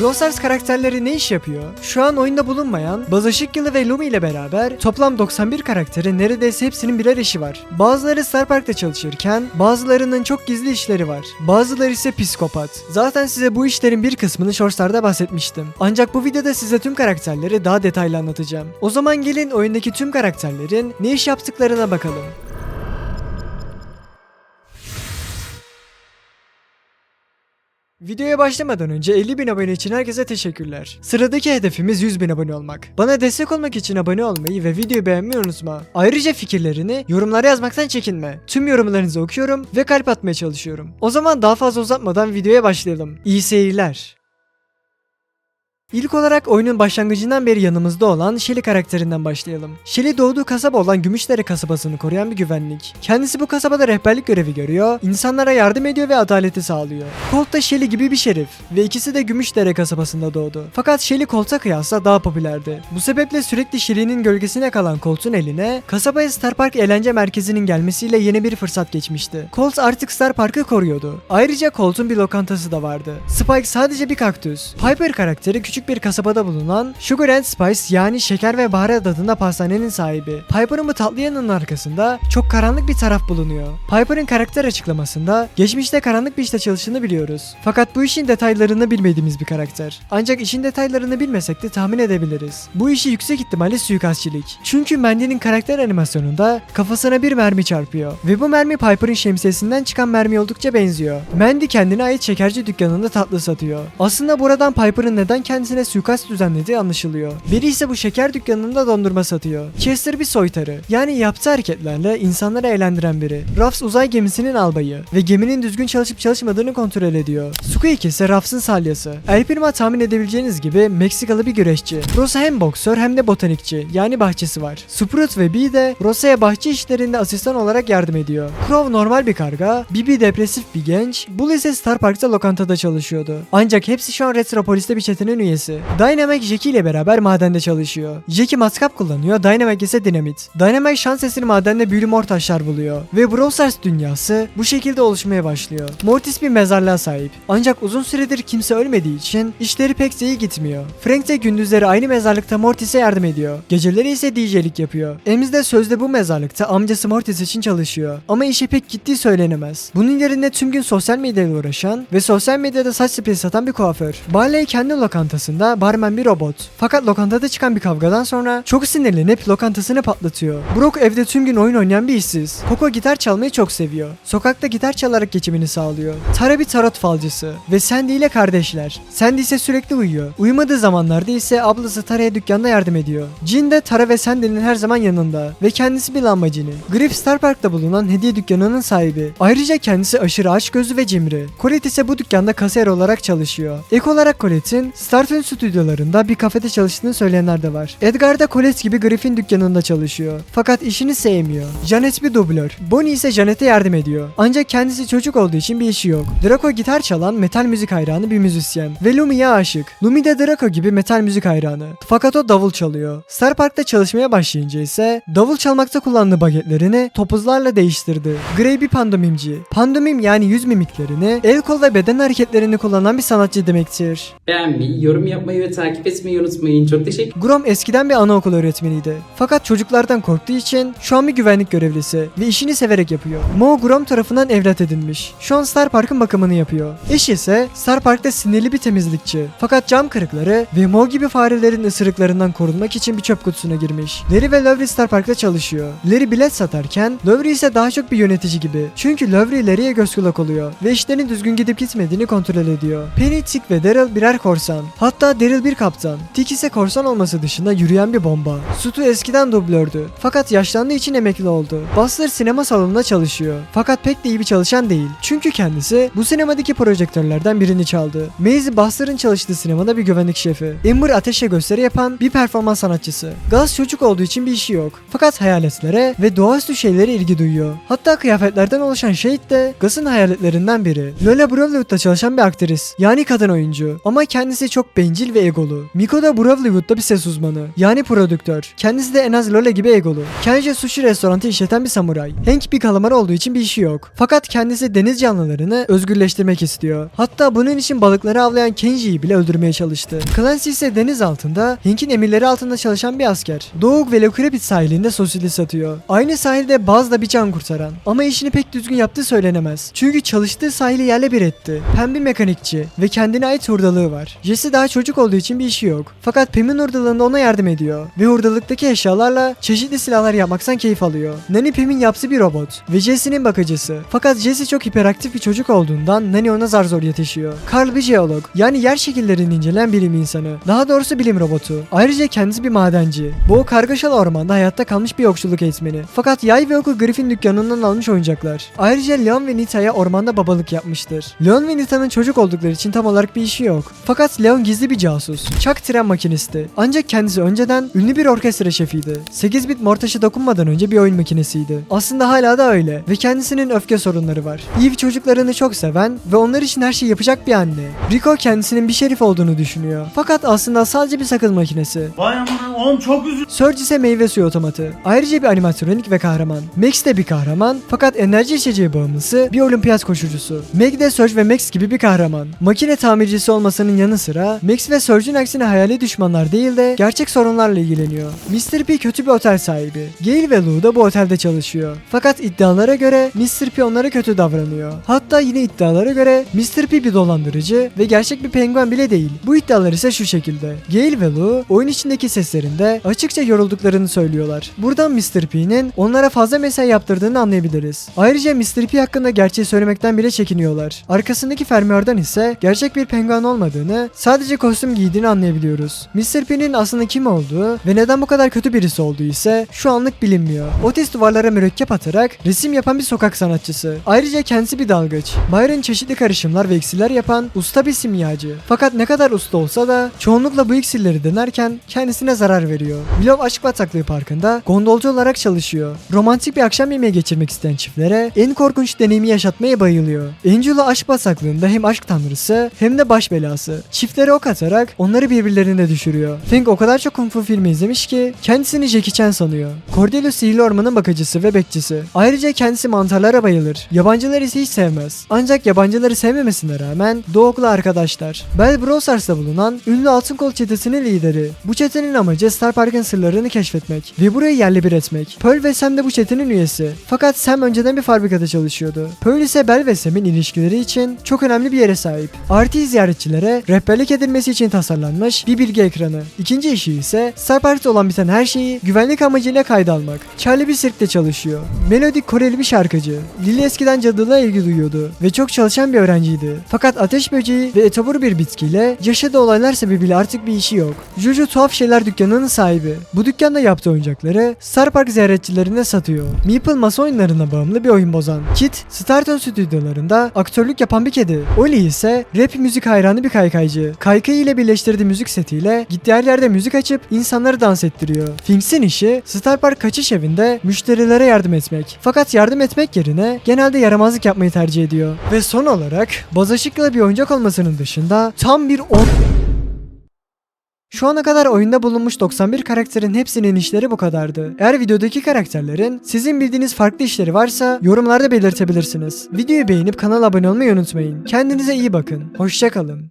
Brawl karakterleri ne iş yapıyor? Şu an oyunda bulunmayan Buzz Işıkyalı ve Lumi ile beraber toplam 91 karakterin neredeyse hepsinin birer işi var. Bazıları Star Park'ta çalışırken bazılarının çok gizli işleri var. Bazıları ise psikopat. Zaten size bu işlerin bir kısmını Shortstar'da bahsetmiştim. Ancak bu videoda size tüm karakterleri daha detaylı anlatacağım. O zaman gelin oyundaki tüm karakterlerin ne iş yaptıklarına bakalım. Videoya başlamadan önce 50 bin abone için herkese teşekkürler. Sıradaki hedefimiz 100 bin abone olmak. Bana destek olmak için abone olmayı ve videoyu beğenmeyi unutma. Ayrıca fikirlerini yorumlara yazmaktan çekinme. Tüm yorumlarınızı okuyorum ve kalp atmaya çalışıyorum. O zaman daha fazla uzatmadan videoya başlayalım. İyi seyirler. İlk olarak oyunun başlangıcından beri yanımızda olan Shelly karakterinden başlayalım. Shelly doğduğu kasaba olan Gümüşdere kasabasını koruyan bir güvenlik. Kendisi bu kasabada rehberlik görevi görüyor, insanlara yardım ediyor ve adaleti sağlıyor. Colt da Shelly gibi bir şerif ve ikisi de Gümüşdere kasabasında doğdu. Fakat Shelly Colt'a kıyasla daha popülerdi. Bu sebeple sürekli Shelly'nin gölgesine kalan Colt'un eline kasabaya Star Park eğlence merkezinin gelmesiyle yeni bir fırsat geçmişti. Colt artık Star Park'ı koruyordu. Ayrıca Colt'un bir lokantası da vardı. Spike sadece bir kaktüs. Piper karakteri küçük bir kasabada bulunan Sugar and Spice yani şeker ve baharat adında pastanenin sahibi. Piper'ın bu tatlı yanının arkasında çok karanlık bir taraf bulunuyor. Piper'ın karakter açıklamasında geçmişte karanlık bir işte çalıştığını biliyoruz. Fakat bu işin detaylarını bilmediğimiz bir karakter. Ancak işin detaylarını bilmesek de tahmin edebiliriz. Bu işi yüksek ihtimalle suikastçilik. Çünkü Mandy'nin karakter animasyonunda kafasına bir mermi çarpıyor. Ve bu mermi Piper'ın şemsiyesinden çıkan mermi oldukça benziyor. Mandy kendine ait şekerci dükkanında tatlı satıyor. Aslında buradan Piper'ın neden kendisine suikast düzenlediği anlaşılıyor. Biri ise bu şeker dükkanında dondurma satıyor. Chester bir soytarı. Yani yaptığı hareketlerle insanları eğlendiren biri. Ruffs uzay gemisinin albayı ve geminin düzgün çalışıp çalışmadığını kontrol ediyor. Squeak ise Ruffs'ın salyası. El Primo tahmin edebileceğiniz gibi Meksikalı bir güreşçi. Rosa hem boksör hem de botanikçi yani bahçesi var. Sprout ve Bee de Rosa'ya bahçe işlerinde asistan olarak yardım ediyor. Crow normal bir karga, Bibi depresif bir genç, Bull ise Star Park'ta lokantada çalışıyordu. Ancak hepsi şu an Retropolis'te bir çetenin üyesi. Dynamite Jackie ile beraber madende çalışıyor. Jackie matkap kullanıyor, Dynamite ise dinamit. Dynamite şans eseri madende büyülü mor taşlar buluyor. Ve Brawl dünyası bu şekilde oluşmaya başlıyor. Mortis bir mezarlığa sahip. Ancak uzun süredir kimse ölmediği için işleri pek iyi gitmiyor. Frank de gündüzleri aynı mezarlıkta Mortis'e yardım ediyor. Geceleri ise DJ'lik yapıyor. Ems de sözde bu mezarlıkta amcası Mortis için çalışıyor. Ama işe pek gittiği söylenemez. Bunun yerine tüm gün sosyal medyayla uğraşan ve sosyal medyada saç spreyi satan bir kuaför. Barley kendi lokantasında barmen bir robot. Fakat lokantada çıkan bir kavgadan sonra çok sinirlenip lokantasını patlatıyor. Brock evde tüm gün oyun oynayan bir işsiz. Coco gitar çalmayı çok seviyor. Sokakta gitar çalarak geçimini sağlıyor. Tara bir tarot falcısı ve Sandy ile kardeşler. Sandy ise sürekli uyuyor. Uyumadığı zamanlarda ise ablası Tara'ya dükkanda yardım ediyor. Jin de Tara ve Sandy'nin her zaman yanında ve kendisi bir lambacini. Griff Star Park'ta bulunan hediye dükkanının sahibi. Ayrıca kendisi aşırı açgözlü ve cimri. Colette ise bu dükkanda kasiyer olarak çalışıyor. Ek olarak Colette'in Starfin stüdyolarında bir kafede çalıştığını söyleyenler de var. Edgar da Colette gibi Griffin dükkanında çalışıyor. Fakat işini sevmiyor. Janet bir dublör. Bonnie ise Janet'e yardım ediyor. Ancak kendisi çocuk olduğu için bir işi yok. Draco gitar çalan metal müzik hayranı bir müzisyen. Ve Lumi'ye aşık. Lumi de Draco gibi metal müzik hayranı. Fakat o davul çalıyor. Star Park'ta çalışmaya başlayınca ise davul çalmakta kullandığı bagetlerini topuzlarla değiştirdi. Grey bir pandomimci. Pandomim yani yüz mimiklerini, el kol ve beden hareketlerini kullanan bir sanatçı demektir. Beğenmeyi, yorum yapmayı ve takip etmeyi unutmayın. Çok teşekkür Grom eskiden bir anaokul öğretmeniydi. Fakat çocuklardan korktuğu için şu an bir güvenlik görevlisi ve işini severek yapıyor. Mo Grom tarafından evlat edinmiş. Şu an Star Park'ın bakımını yapıyor. Eş ise Star Park'ta sinirli bir temizlikçi. Fakat cam kırıkları ve Mo gibi farelerin ısırıklarından korunmak için bir çöp kutusuna girmiş. Larry ve Lowry Star Park'ta çalışıyor. Larry bilet satarken Lowry ise daha çok bir yönetici gibi. Çünkü Lowry Larry'e göz kulak oluyor ve işlerin düzgün gidip gitmediğini kontrol ediyor. Penny, Tick ve Daryl birer korsan. Hatta Daryl bir kaptan. Tick ise korsan olması dışında yürüyen bir bomba. Sutu eskiden dublördü. Fakat yaşlandığı için emekli oldu. Buster sinema salonunda çalışıyor. Fakat pek de iyi bir çalışan değil. Çünkü kendisi bu sinemadaki projektörlerden birini çaldı. Maisie Buster'ın çalıştığı sinemada bir güvenlik şefi. Amber ateşe gösteri yapan bir performans sanatçısı. Gaz çocuk olduğu için bir işi yok. Fakat hayaletlere ve doğaüstü şeylere ilgi duyuyor. Hatta kıyafetlerden oluşan Shade de Gaz'ın hayaletlerinden biri. Lola Brotherhood'da çalışan bir aktris. Yani kadın oyuncu. Ama kendisi çok bencil ve egolu. Miko da Bravlywood'da bir ses uzmanı. Yani prodüktör. Kendisi de en az Lole gibi egolu. Kenji sushi restoranı işleten bir samuray. Hank bir kalamar olduğu için bir işi yok. Fakat kendisi deniz canlılarını özgürleştirmek istiyor. Hatta bunun için balıkları avlayan Kenji'yi bile öldürmeye çalıştı. Clancy ise deniz altında Hank'in emirleri altında çalışan bir asker. Doğuk ve Lokrepit sahilinde sosili satıyor. Aynı sahilde Baz da bir can kurtaran. Ama işini pek düzgün yaptığı söylenemez. Çünkü çalıştığı sahili yerle bir etti. Pem bir mekanikçi ve kendine ait hurdalığı var. Jesse daha çocuk olduğu için bir işi yok. Fakat Pem'in hurdalığında ona yardım ediyor. Ve hurdalıktaki eşyalarla çeşitli silahlar yapmaktan keyif alıyor. Nani Pem'in yaptığı bir robot ve Jesse'nin bakıcısı. Fakat Jesse çok hiperaktif bir çocuk olduğundan Nani ona zar zor yetişiyor. Carl bir jeolog yani yer şekillerini inceleyen bilim insanı. Daha doğrusu bilim robotu. Ayrıca kendisi bir madenci. Bu kargaşalı ormanda hayatta kalmış bir yoksulluk eğitmeni. Fakat yay ve oku Griffin dükkanından almış oyuncaklar. Ayrıca Leon ve Nita'ya ormanda babalık yapmıştır. Leon ve Nita'nın çocuk oldukları için tam olarak bir işi yok. Fakat Leon gizli bir casus. Çak tren makinisti. Ancak kendisi önceden ünlü bir orkestra şefiydi. 8 bit mortaşı dokunmadan önce bir oyun makinesiydi. Aslında hala da öyle ve kendisinin öfke sorunları var. Eve çocuklarını çok seven ve onlar için her şeyi yapacak bir anne. Rico kendisinin bir şerif olduğunu düşünüyor. Fakat aslında sadece bir sakız makinesi. Vay amına oğlum çok üzüldüm. Surge ise meyve suyu otomatı. Ayrıca bir animatronik ve kahraman. Max de bir kahraman fakat enerji içeceği bağımlısı bir olimpiyat koşucusu. Meg de Surge ve Max gibi bir kahraman. Makine tamircisi olmasının yanı sıra Max ve Surge'ün aksine hayali düşmanlar değil de gerçek sorunlarla ilgileniyor. Mr. P kötü bir otel sahibi. Gail ve Lou da bu otelde çalışıyor. Fakat iddialara göre Mr. P onlara kötü davranıyor. Hatta yine iddialara göre Mr. P bir dolandırıcı ve gerçek bir penguen bile değil. Bu iddialar ise şu şekilde. Gail ve Lou oyun içindeki seslerinde açıkça yorulduklarını söylüyorlar. Buradan Mr. P'nin onlara fazla mesai yaptırdığını anlayabiliriz. Ayrıca Mr. P hakkında gerçeği söylemekten bile çekiniyorlar. Arkasındaki fermuardan ise gerçek bir penguen olmadığını, sadece kostüm giydiğini anlayabiliyoruz. Mr. P'nin aslında kim olduğu ve neden bu kadar kötü birisi olduğu ise şu anlık bilinmiyor. Otis duvarlara mürekkep atarak resim yapan bir sokak sanatçısı. Ayrıca kendisi bir dalgıç. Byron çeşitli karışımlar ve iksirler yapan usta bir simyacı. Fakat ne kadar usta olsa da çoğunlukla bu iksirleri denerken kendisine zarar veriyor. Willow Aşk Bataklığı Parkı'nda gondolcu olarak çalışıyor. Romantik bir akşam yemeği geçirmek isteyen çiftlere en korkunç deneyimi yaşatmaya bayılıyor. Angela Aşk Bataklığı'nda hem aşk tanrısı hem de baş belası. Çiftlere ok atarak onları birbirlerine düşürüyor. Fink o kadar çok kung fu filmi izlemiş ki kendisini Jackie Chan sanıyor. Cordelius sihirli ormanın bakıcısı ve bekçisi. Ayrıca kendisi mantarlara bayılır. Yabancıları ise hiç sevmez. Ancak yabancıları sevmemesine rağmen Doğuk'la arkadaşlar. Bell Brawl Stars'ta bulunan ünlü Altın Kol çetesinin lideri. Bu çetenin amacı Star Park'ın sırlarını keşfetmek ve burayı yerle bir etmek. Pearl ve Sam de bu çetenin üyesi. Fakat Sam önceden bir fabrikada çalışıyordu. Pearl ise Bell ve Sam'in ilişkileri için çok önemli bir yere sahip. RT ziyaretçilere rehberlik edilmesi için tasarlanmış bir bilgi ekranı. İkinci işi ise Park'ta olan biten her şeyi güvenlik amacıyla kayda almak. Charlie bir sirkte çalışıyor. Melodik Koreli bir şarkıcı. Lily eskiden cadılığa ilgi duyuyordu ve çok çalışan bir öğrenciydi. Fakat ateş böceği ve etobur bir bitkiyle yaşadığı olaylar sebebiyle artık bir işi yok. Juju tuhaf şeyler dükkanının sahibi. Bu dükkanda yaptığı oyuncakları Star Park ziyaretçilerine satıyor. Meeple masa oyunlarına bağımlı bir oyun bozan. Kit, Starton stüdyolarında aktörlük yapan bir kedi. Oli ise rap müzik hayranı bir kaykaycı. Kaykayı ile birleştirdiği müzik setiyle gittiği her yerde müzik açıp insanları dans ettiriyor. Finks'in işi Star Park kaçış evinde müşterilere yardım etmek. Fakat yardım etmek yerine genelde yaramazlık yapmayı tercih ediyor. Ve son olarak bazaşıkla bir oyuncak olmasının dışında tam bir on... Şu ana kadar oyunda bulunmuş 91 karakterin hepsinin işleri bu kadardı. Eğer videodaki karakterlerin sizin bildiğiniz farklı işleri varsa yorumlarda belirtebilirsiniz. Videoyu beğenip kanala abone olmayı unutmayın. Kendinize iyi bakın. Hoşçakalın.